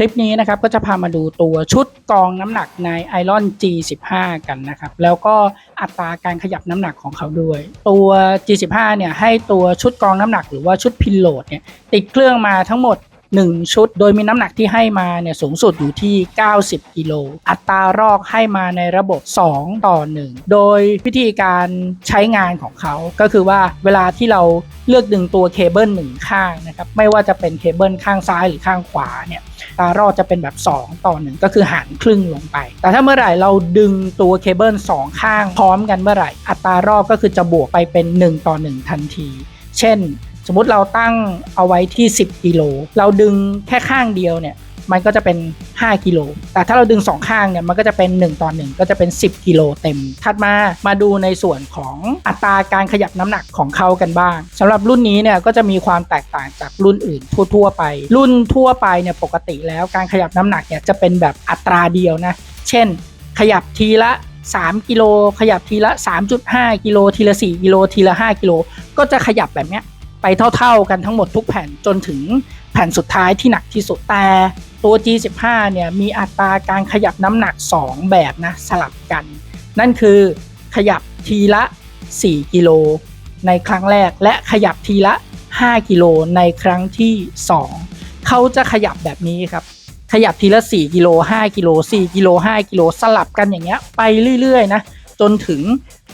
ลิปนี้นะครับก็จะพามาดูตัวชุดกองน้ำหนักใน Iron G15 กันนะครับแล้วก็อัตราการขยับน้ำหนักของเขาด้วย ตัว G15 เนี่ยให้ตัวชุดกองน้ำหนักหรือว่าชุดพินโหลดเนี่ยติดเครื่องมาทั้งหมด 1 ชุด โดยมีน้ำหนักที่ให้มาเนี่ยสูงสุดอยู่ที่ 90 กิโล อัตรารอกให้มาในระบบ 2 ต่อ 1 โดยวิธีการใช้งานของเขาก็คือว่าเวลาที่เราเลือกดึงตัวเคเบิลหนึ่งข้างนะครับไม่ว่าจะเป็นเคเบิลข้างซ้ายหรือข้างขวาเนี่ย ตารอดจะเป็นแบบ 2 ต่อ 1 ก็คือหารครึ่งลงไป แต่ถ้าเมื่อไหร่เราดึงตัวเคเบิล2 ข้างพร้อมกันเมื่อไหร่ อัตรารอบก็คือจะบวกไปเป็น 1 ต่อ 1 ทันที เช่น สมมติเราตั้งเอาไว้ที่ 10กิโลเราดึงแค่ข้างเดียวเนี่ย มันก็จะเป็น 5 กิโล แต่ถ้าเราดึง 2 ข้างเนี่ย มันก็จะเป็น 1 ต่อ 1 ก็จะเป็น 10 กิโลเต็ม ถัดมา มาดูในส่วนของอัตราการขยับน้ำหนักของเขากันบ้างสำหรับรุ่นนี้เนี่ย ก็จะมีความแตกต่างจากรุ่นอื่นทั่วๆไป รุ่นทั่วไปเนี่ย ปกติแล้วการขยับน้ำหนักเนี่ย จะเป็นแบบอัตราเดียวนะ เช่น ขยับทีละ3กิโล ขยับทีละ 3.5 กิโล ทีละ 4 กิโล ทีละ 5 กิโล ก็จะขยับแบบเนี้ยไปเท่าๆกันทั้งหมดทุกแผ่นจนถึงแผ่นสุดท้ายที่หนักที่สุดแต่ ตัว G15 เนี่ยมีอัตราการขยับน้ำหนัก 2 แบบนะสลับกัน นั่นคือขยับทีละ 4 กิโลในครั้งแรกและขยับทีละ 5 กิโลในครั้งที่ 2 เขาจะขยับแบบนี้ครับ ขยับทีละ 4 กิโล 5 กิโล 4 กิโล 5 กิโลสลับกันอย่างเงี้ยไปเรื่อยๆนะจนถึง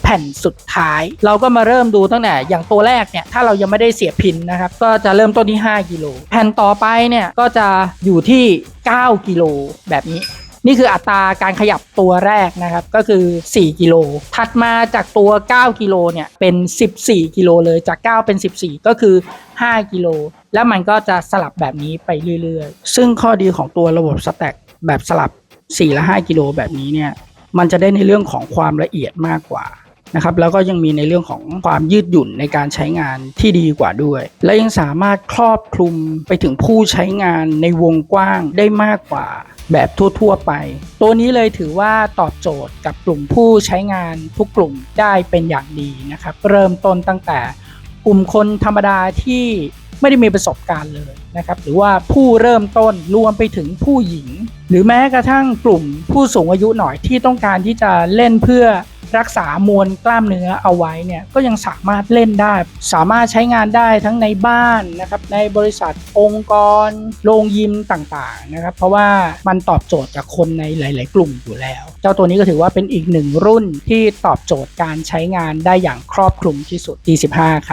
แผ่นสุดท้าย เราก็มาเริ่มดูตั้งแต่อย่างตัวแรกเนี่ยถ้าเรายังไม่ได้เสียบพินนะครับก็จะเริ่มต้นที่ 5กิโลแผ่นต่อไปเนี่ยก็จะอยู่ที่ 9 กิโลแบบนี้นี่คืออัตราการขยับตัวแรกนะครับก็คือ 4 กิโล ถัดมาจากตัว 9 กิโลเนี่ยเป็น 14 กิโลเลยจาก 9 เป็น 14 ก็คือ 5 กิโล แล้วมันก็จะสลับแบบนี้ไปเรื่อยๆ ซึ่งข้อดีของตัวระบบสแต็กแบบสลับ 4 และ 5 กิโลแบบนี้เนี่ยมันจะได้ในเรื่องของความละเอียดมากกว่า นะครับแล้วก็ยังมีในเรื่องของความยืดหยุ่นในการใช้งานที่ดีกว่าด้วย และยังสามารถครอบคลุมไปถึงผู้ใช้งานในวงกว้างได้มากกว่าแบบทั่ว ๆ ไป ตัวนี้เลยถือว่าตอบโจทย์กับกลุ่มผู้ใช้งานทุกกลุ่มได้เป็นอย่างดีนะครับ เริ่มต้นตั้งแต่กลุ่มคนธรรมดาที่ไม่ได้มีประสบการณ์เลยนะครับหรือว่าผู้เริ่มต้นรวมไปถึงผู้หญิง หรือแม้กระทั่งกลุ่มผู้สูงอายุหน่อยที่ต้องการที่จะเล่นเพื่อ รักษามวลกล้ามเนื้อเอาไว้เนี่ยก็ยังสามารถเล่นได้ สามารถใช้งานได้ทั้งในบ้านนะครับในบริษัทองค์กรโรงยิมต่างๆนะครับเพราะว่ามันตอบโจทย์จากคนในหลาย ๆ กลุ่มอยู่แล้ว เจ้าตัวนี้ก็ถือว่าเป็นอีกหนึ่งรุ่นที่ตอบโจทย์การใช้งานได้อย่างครอบคลุมที่สุด D15 ครับ